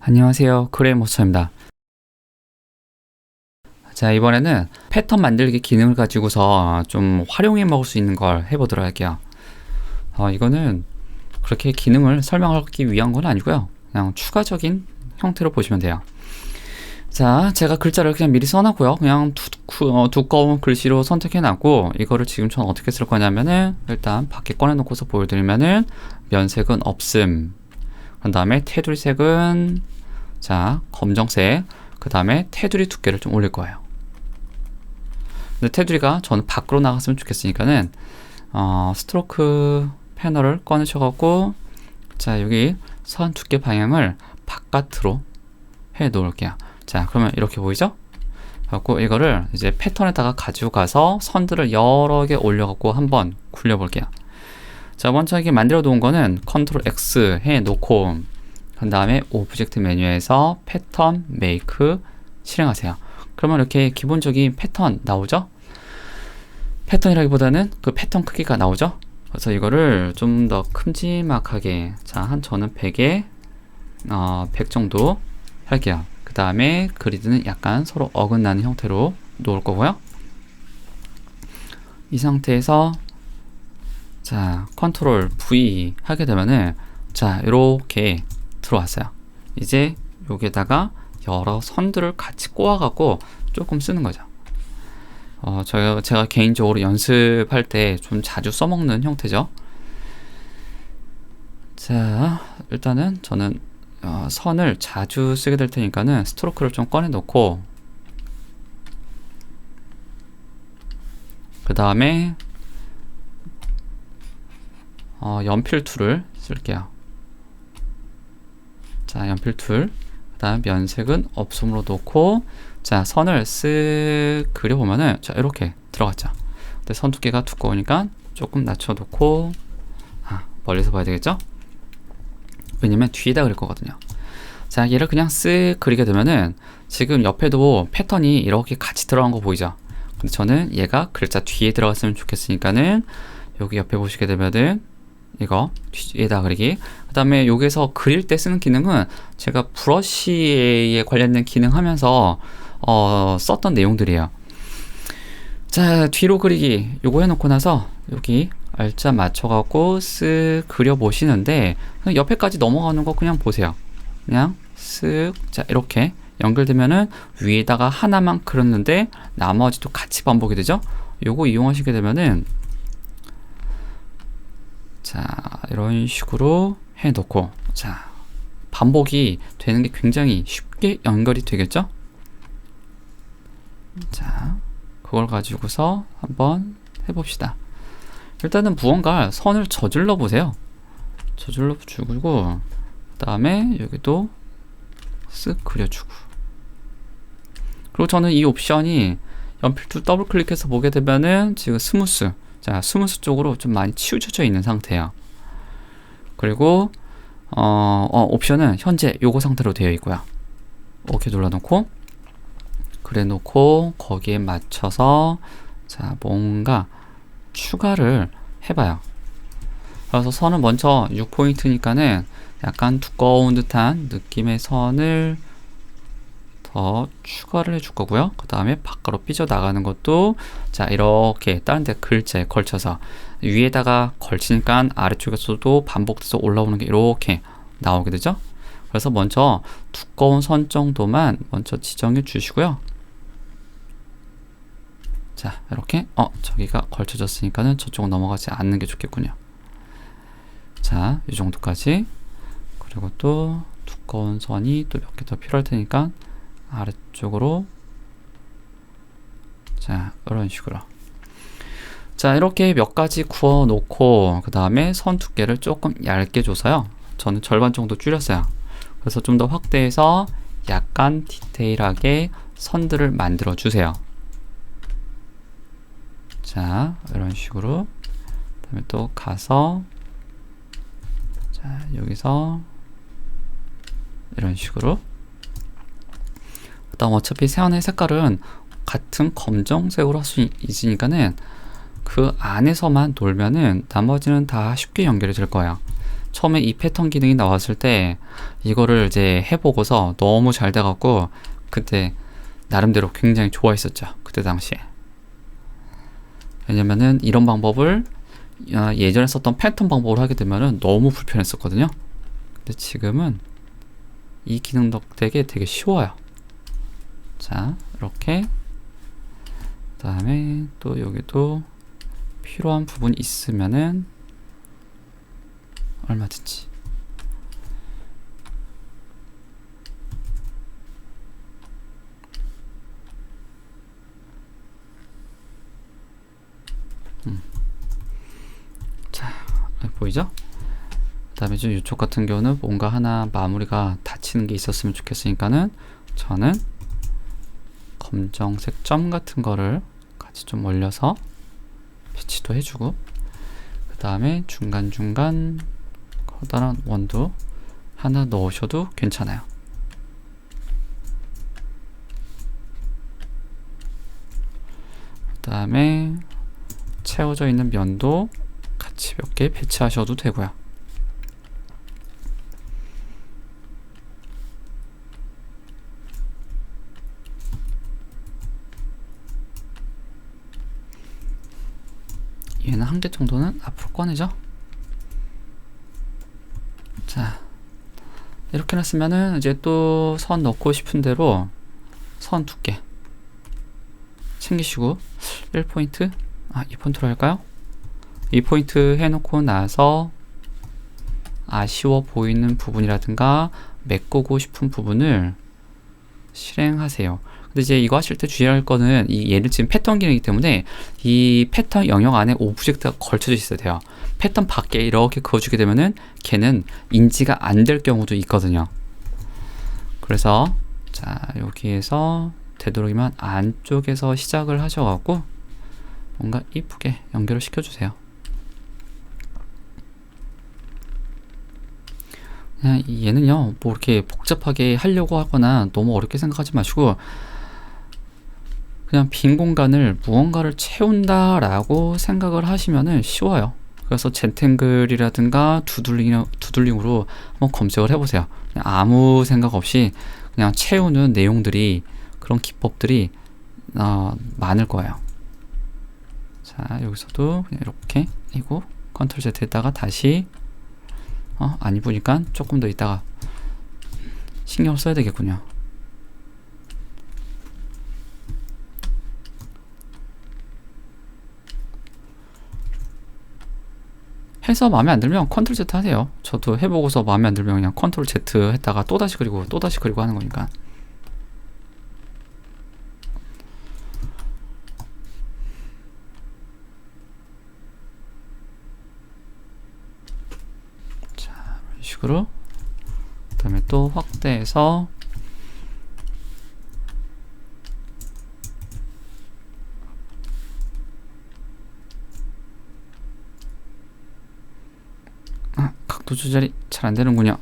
안녕하세요. 그레이모스입니다. 자, 이번에는 패턴 만들기 기능을 가지고서 좀 활용해 먹을 수 있는 걸 해보도록 할게요. 어, 이거는 그렇게 기능을 설명하기 위한 건 아니고요. 그냥 추가적인 형태로 보시면 돼요. 자, 제가 글자를 그냥 미리 써놨고요. 그냥 두, 어, 두꺼운 글씨로 선택해놨고, 이거를 지금 저는 어떻게 쓸 거냐면은, 일단 밖에 꺼내놓고서 보여드리면은, 면색은 없음. 그 다음에 테두리 색은, 자, 검정색. 그 다음에 테두리 두께를 좀 올릴 거예요. 근데 테두리가 저는 밖으로 나갔으면 좋겠으니까는, 어, 스트로크 패널을 꺼내셔 갖고, 자, 여기 선 두께 방향을 바깥으로 해 놓을게요. 자, 그러면 이렇게 보이죠? 갖고 이거를 이제 패턴에다가 가지고 가서 선들을 여러 개 올려 갖고 한번 굴려 볼게요. 자, 먼저 이게 만들어 놓은 거는 컨트롤 X 해 놓고 그 다음에 오브젝트 메뉴에서 패턴 메이크 실행하세요. 그러면 이렇게 기본적인 패턴 나오죠? 패턴이라기보다는 그 패턴 크기가 나오죠? 그래서 이거를 좀 더 큼지막하게 자, 한 저는 100에 어, 100 정도 할게요. 그 다음에 그리드는 약간 서로 어긋나는 형태로 놓을 거고요. 이 상태에서 자 컨트롤 V 하게 되면은 자 이렇게 들어왔어요. 이제 여기에다가 여러 선들을 같이 꼬아갖고 조금 쓰는 거죠. 어, 제가, 제가 개인적으로 연습할 때 좀 자주 써먹는 형태죠. 자, 일단은 저는 어, 선을 자주 쓰게 될 테니까는 스트로크를 좀 꺼내 놓고 그 다음에 어, 연필 툴을 쓸게요. 자, 연필 툴. 그 다음 면색은 없음으로 놓고 자, 선을 쓱 그려보면은 자, 이렇게 들어갔죠. 근데 선 두께가 두꺼우니까 조금 낮춰놓고 아, 멀리서 봐야 되겠죠? 왜냐면 뒤에다 그릴 거거든요. 자, 얘를 그냥 쓱 그리게 되면은 지금 옆에도 패턴이 이렇게 같이 들어간 거 보이죠? 근데 저는 얘가 글자 뒤에 들어갔으면 좋겠으니까는 여기 옆에 보시게 되면은 이거 뒤에다 그리기 그 다음에 여기서 그릴 때 쓰는 기능은 제가 브러쉬에 관련된 기능 하면서 어, 썼던 내용들이에요 자 뒤로 그리기 요거 해놓고 나서 여기 알짜 맞춰갖고 쓱 그려보시는데 옆에까지 넘어가는 거 그냥 보세요. 그냥 쓱, 자, 이렇게 연결되면은 위에다가 하나만 그렸는데 나머지도 같이 반복이 되죠? 요거 이용하시게 되면은 자, 이런 식으로 해놓고 자, 반복이 되는 게 굉장히 쉽게 연결이 되겠죠? 자, 그걸 가지고서 한번 해봅시다. 일단은 무언가 선을 저질러 보세요. 저질러 주고 그 다음에 여기도 쓱 그려주고 그리고 저는 이 옵션이 연필2 더블 클릭해서 보게 되면은 지금 스무스 자 스무스 쪽으로 좀 많이 치우쳐져 있는 상태예요. 그리고 어, 어, 옵션은 현재 요거 상태로 되어 있고요. 오케이 눌러놓고 그래 놓고 거기에 맞춰서 자 뭔가 추가를 해봐요. 그래서 선은 먼저 6포인트니까는 약간 두꺼운 듯한 느낌의 선을 더 추가를 해줄 거고요. 그 다음에 바깥으로 삐져나가는 것도 자 이렇게 다른 데 글자에 걸쳐서 위에다가 걸치니까 아래쪽에서도 반복돼서 올라오는 게 이렇게 나오게 되죠. 그래서 먼저 두꺼운 선 정도만 먼저 지정해 주시고요. 자 이렇게 어 저기가 걸쳐졌으니까는 저쪽은 넘어가지 않는 게 좋겠군요 자 이 정도까지 그리고 또 두꺼운 선이 또 몇 개 더 필요할 테니까 아래쪽으로. 자 이런 식으로. 자 이렇게 몇 가지 구워 놓고 그 다음에 선 두께를 조금 얇게 줘서요. 저는 절반 정도 줄였어요. 그래서 좀 더 확대해서 약간 디테일하게 선들을 만들어 주세요. 자 이런 식으로. 그다음에 또 가서 자 여기서 이런 식으로. 그 다음 어차피 세안의 색깔은 같은 검정색으로 할 수 있으니까는 그 안에서만 돌면은 나머지는 다 쉽게 연결이 될 거예요. 처음에 이 패턴 기능이 나왔을 때 이거를 이제 해보고서 너무 잘 돼갖고 그때 나름대로 굉장히 좋아했었죠. 그때 당시에. 왜냐면은 이런 방법을 아, 예전에 썼던 패턴 방법으로 하게 되면은 너무 불편했었거든요. 근데 지금은 이 기능 덕택에 되게 쉬워요. 자, 이렇게. 그 다음에 또 여기도 필요한 부분이 있으면은 얼마든지. 음. 자, 보이죠? 그 다음에 좀 이쪽 같은 경우는 뭔가 하나 마무리가 닫히는 게 있었으면 좋겠으니까는 저는 검정색 점 같은 거를 같이 좀 올려서 배치도 해주고 그 다음에 중간중간 커다란 원도 하나 넣으셔도 괜찮아요. 그 다음에 채워져 있는 면도 같이 몇 개 배치하셔도 되고요. 얘는 한 개 정도는 앞으로 꺼내죠. 자, 이렇게 놨으면은 이제 또 선 넣고 싶은 대로 선 두께 챙기시고 1포인트 아 2포인트로 할까요? 2포인트 해놓고 나서 아쉬워 보이는 부분이라든가 메꾸고 싶은 부분을 실행하세요. 근데 이제 이거 하실 때 주의할 거는 이 얘를 지금 패턴 기능이기 때문에 이 패턴 영역 안에 오브젝트가 걸쳐져 있어야 돼요. 패턴 밖에 이렇게 그어주게 되면은 걔는 인지가 안 될 경우도 있거든요. 그래서 자 여기에서 되도록이면 안쪽에서 시작을 하셔갖고 뭔가 이쁘게 연결을 시켜주세요. 얘는요 뭐 이렇게 복잡하게 하려고 하거나 너무 어렵게 생각하지 마시고 그냥 빈 공간을 무언가를 채운다라고 생각을 하시면은 쉬워요. 그래서 젠탱글이라든가 두들링, 두들링으로 한번 검색을 해보세요. 아무 생각 없이 그냥 채우는 내용들이 그런 기법들이 어, 많을 거예요. 자 여기서도 이렇게 이고 컨트롤 Z 했다가 다시 어, 안 입으니까 조금 더 있다가 신경을 써야 되겠군요. 해서 마음에 안 들면 컨트롤 Z 하세요. 저도 해보고서 마음에 안 들면 그냥 컨트롤 Z 했다가 또다시 그리고 또다시 그리고 하는 거니까. 자, 이런 식으로. 그 다음에 또 확대해서 아, 각도 조절이 잘 안 되는군요.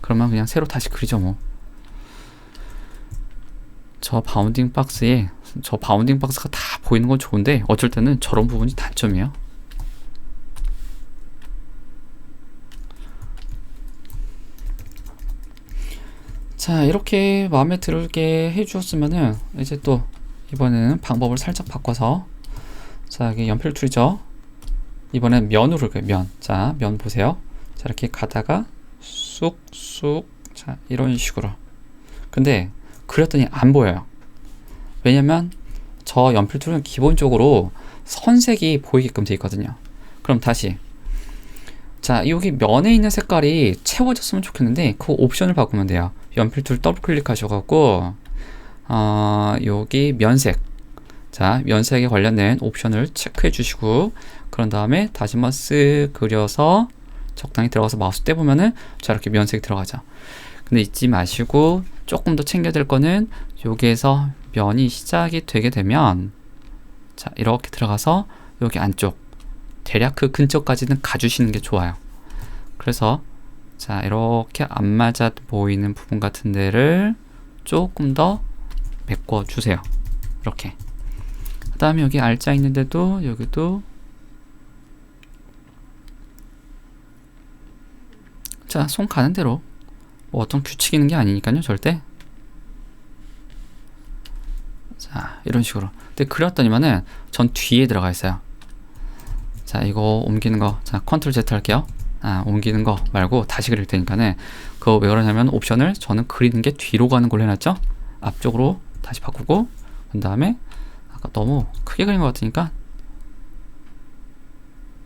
그러면 그냥 새로 다시 그리죠 뭐. 저 바운딩 박스에 저 바운딩 박스가 다 보이는 건 좋은데 어쩔 때는 저런 부분이 단점이에요. 자 이렇게 마음에 들게 해주었으면은 이제 또 이번에는 방법을 살짝 바꿔서 자 여기 연필 툴이죠 이번엔 면으로 할게요 면. 자, 면 보세요. 자, 이렇게 가다가 쑥쑥 자, 이런 식으로. 근데 그렸더니 안 보여요. 왜냐면 저 연필 툴은 기본적으로 선색이 보이게끔 되어 있거든요. 그럼 다시 자, 여기 면에 있는 색깔이 채워졌으면 좋겠는데 그 옵션을 바꾸면 돼요. 연필 툴 더블 클릭하셔 갖고 어, 여기 면색 자, 면색에 관련된 옵션을 체크해 주시고 그런 다음에 다시 한번 쓱 그려서 적당히 들어가서 마우스 떼보면은 자 이렇게 면색이 들어가죠. 근데 잊지 마시고 조금 더 챙겨야 될 거는 여기에서 면이 시작이 되게 되면 자 이렇게 들어가서 여기 안쪽 대략 그 근처까지는 가주시는 게 좋아요. 그래서 자 이렇게 안 맞아 보이는 부분 같은 데를 조금 더 메꿔 주세요. 이렇게. 그 다음에 여기 알짜 있는데도 여기도 자, 손 가는 대로 뭐 어떤 규칙 있는 게 아니니까요, 절대. 자, 이런 식으로. 근데 그렸더니만은 전 뒤에 들어가 있어요. 자, 이거 옮기는 거. 자, 컨트롤 Z 할게요. 아, 옮기는 거 말고 다시 그릴 테니까는 그거 왜 그러냐면 옵션을 저는 그리는 게 뒤로 가는 걸로 해놨죠. 앞쪽으로 다시 바꾸고 그 다음에 아까 너무 크게 그린 것 같으니까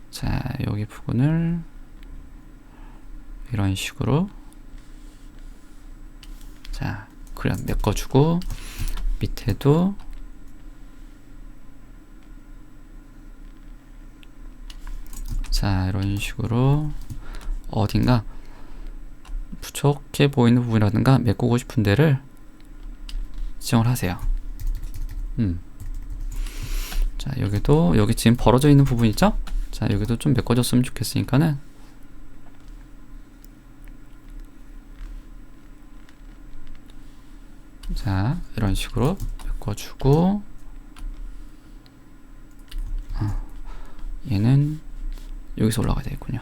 자, 여기 부분을 이런 식으로 자, 그냥 메꿔주고 밑에도 자 이런 식으로 어딘가 부족해 보이는 부분이라든가 메꾸고 싶은 데를 지정을 하세요. 음. 자 여기도 여기 지금 벌어져 있는 부분 있죠? 자 여기도 좀 메꿔줬으면 좋겠으니까는 자 이런 식으로 메꿔주고 어, 얘는 여기서 올라가야 되겠군요.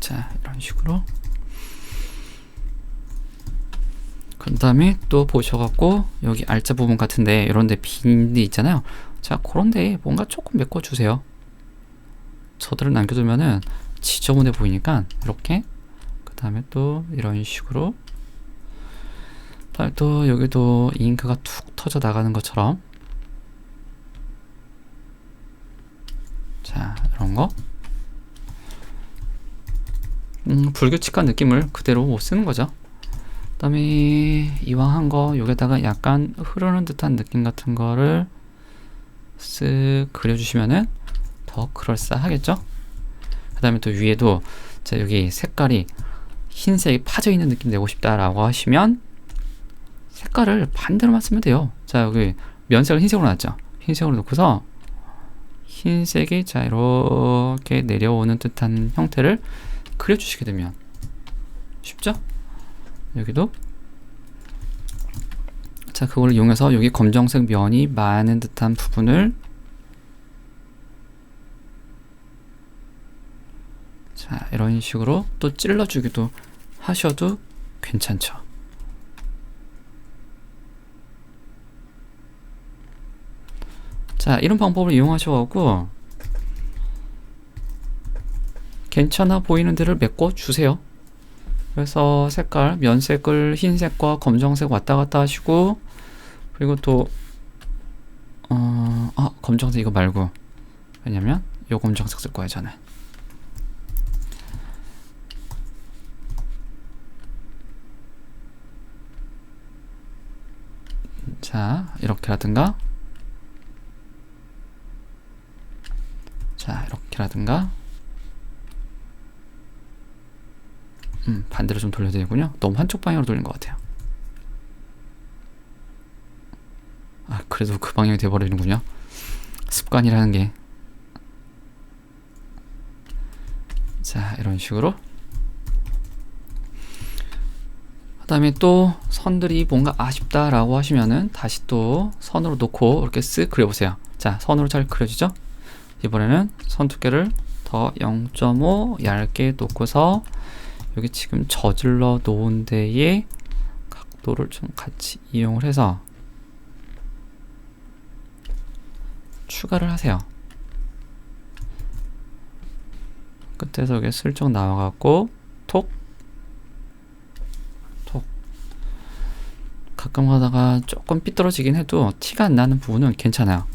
자, 이런 식으로. 그 다음에 또 보셔갖고, 여기 알짜 부분 같은데, 이런데 빈데 있잖아요. 자, 그런데 뭔가 조금 메꿔주세요. 저들을 남겨두면은 지저분해 보이니까, 이렇게. 그 다음에 또 이런 식으로. 또 여기도 잉크가 툭 터져 나가는 것처럼 자, 이런 거. 음, 불규칙한 느낌을 그대로 못 쓰는 거죠. 그 다음에 이왕 한 거 여기다가 약간 흐르는 듯한 느낌 같은 거를 쓱 그려주시면은 더 그럴싸하겠죠? 그 다음에 또 위에도 자 여기 색깔이 흰색이 파져 있는 느낌 내고 싶다라고 하시면 색깔을 반대로만 쓰면 돼요. 자 여기 면색을 흰색으로 놨죠. 흰색으로 놓고서 흰색이 자 이렇게 내려오는 듯한 형태를 그려주시게 되면 쉽죠? 여기도 자 그걸 이용해서 여기 검정색 면이 많은 듯한 부분을 자 이런 식으로 또 찔러주기도 하셔도 괜찮죠. 자 이런 방법을 이용하셔갖고 괜찮아 보이는 데를 메꿔 주세요. 그래서 색깔 면색을 흰색과 검정색 왔다 갔다 하시고 그리고 또 어, 아, 검정색 이거 말고. 왜냐면 요 검정색 쓸 거예요 저는 자 이렇게라든가. 자 이렇게라든가. 음, 반대로 좀 돌려야 되군요. 너무 한쪽 방향으로 돌린 것 같아요. 아 그래도 그 방향이 돼버리는군요. 습관이라는 게. 자 이런 식으로 그 다음에 또 선들이 뭔가 아쉽다라고 하시면은 다시 또 선으로 놓고 이렇게 쓱 그려보세요 자 선으로 잘 그려지죠 이번에는 선 두께를 더 0.5 얇게 놓고서 여기 지금 저질러 놓은 데에 각도를 좀 같이 이용을 해서 추가를 하세요. 끝에서 여기 슬쩍 나와갖고 톡, 톡. 가끔 가다가 조금 삐뚤어지긴 해도 티가 안 나는 부분은 괜찮아요.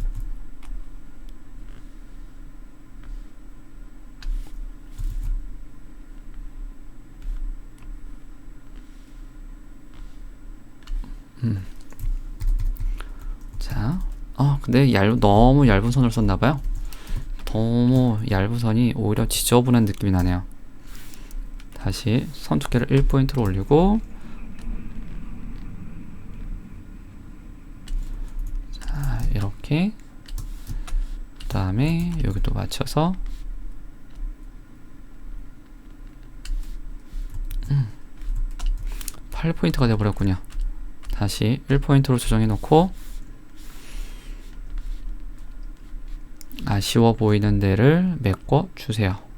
음. 자, 아 근데 얇 너무 얇은 선을 썼나봐요. 너무 얇은 선이 오히려 지저분한 느낌이 나네요. 다시 선 두께를 1포인트로 올리고 자 이렇게 그 다음에 여기도 맞춰서 음, 8포인트가 되어버렸군요. 다시 1포인트로 조정해 놓고 아쉬워 보이는 데를 메꿔 주세요.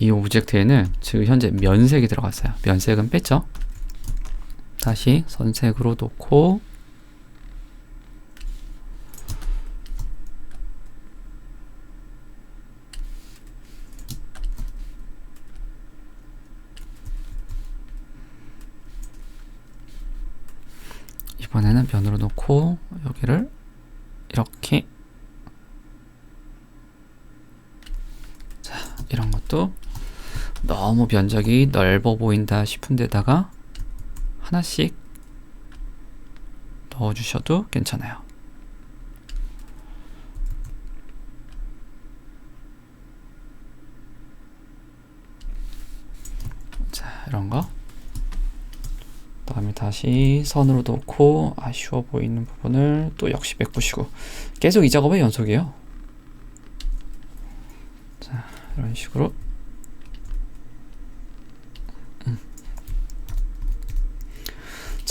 이 오브젝트에는 지금 현재 면색이 들어갔어요. 면색은 뺐죠? 다시 선색으로 놓고 이번에는 면으로 놓고 여기를 이렇게 자 이런 것도 너무 면적이 넓어 보인다 싶은 데다가 하나씩 넣어주셔도 괜찮아요. 자, 이런 거. 그 다음에 다시 선으로 놓고 아쉬워 보이는 부분을 또 역시 메꾸시고 계속 이 작업의 연속이에요. 자, 이런 식으로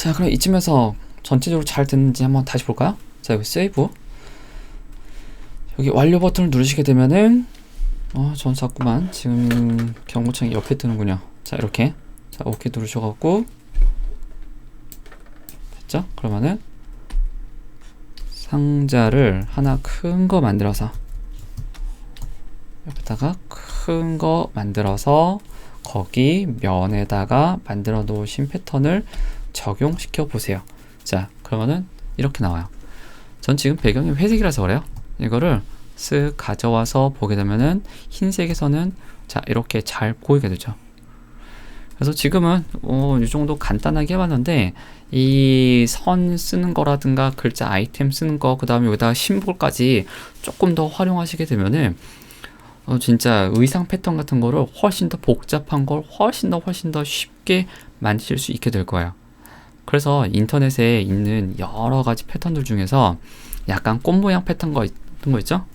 자, 그럼 이쯤에서 전체적으로 잘 됐는지 한번 다시 볼까요? 자, 여기 세이브. 여기 완료 버튼을 누르시게 되면은 어, 전 자꾸만 지금 경고창이 옆에 뜨는군요. 자, 이렇게. 자, 오케이 누르셔갖고 됐죠? 그러면은 상자를 하나 큰 거 만들어서 여기다가 큰 거 만들어서 거기 면에다가 만들어 놓으신 패턴을 적용시켜 보세요. 자, 그러면은 이렇게 나와요. 전 지금 배경이 회색이라서 그래요. 이거를 쓱 가져와서 보게 되면은 흰색에서는 자, 이렇게 잘 보이게 되죠. 그래서 지금은 어, 이 정도 간단하게 해봤는데 이 선 쓰는 거라든가 글자 아이템 쓰는 거 그 다음에 여기다가 심볼까지 조금 더 활용하시게 되면은 어, 진짜 의상 패턴 같은 거를 훨씬 더 복잡한 걸 훨씬 더 훨씬 더 쉽게 만드실 수 있게 될 거예요. 그래서 인터넷에 있는 여러 가지 패턴들 중에서 약간 꽃 모양 패턴 거 있던 거 있죠?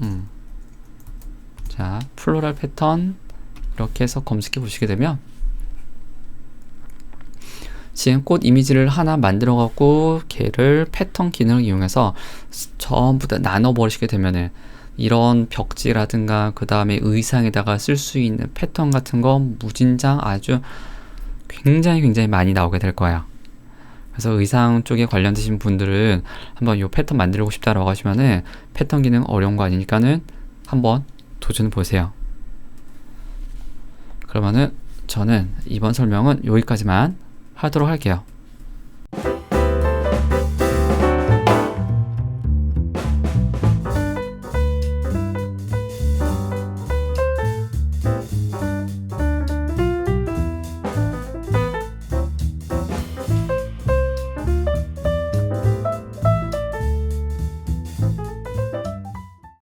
음. 자, 플로럴 패턴 이렇게 해서 검색해 보시게 되면 지금 꽃 이미지를 하나 만들어 갖고 걔를 패턴 기능을 이용해서 전부 다 나눠 버리시게 되면은 이런 벽지라든가 그 다음에 의상에다가 쓸 수 있는 패턴 같은 거 무진장 아주 굉장히 굉장히 많이 나오게 될 거예요. 그래서 의상 쪽에 관련되신 분들은 한번 이 패턴 만들고 싶다라고 하시면은 패턴 기능 어려운 거 아니니까는 한번 도전해 보세요. 그러면은 저는 이번 설명은 여기까지만 하도록 할게요.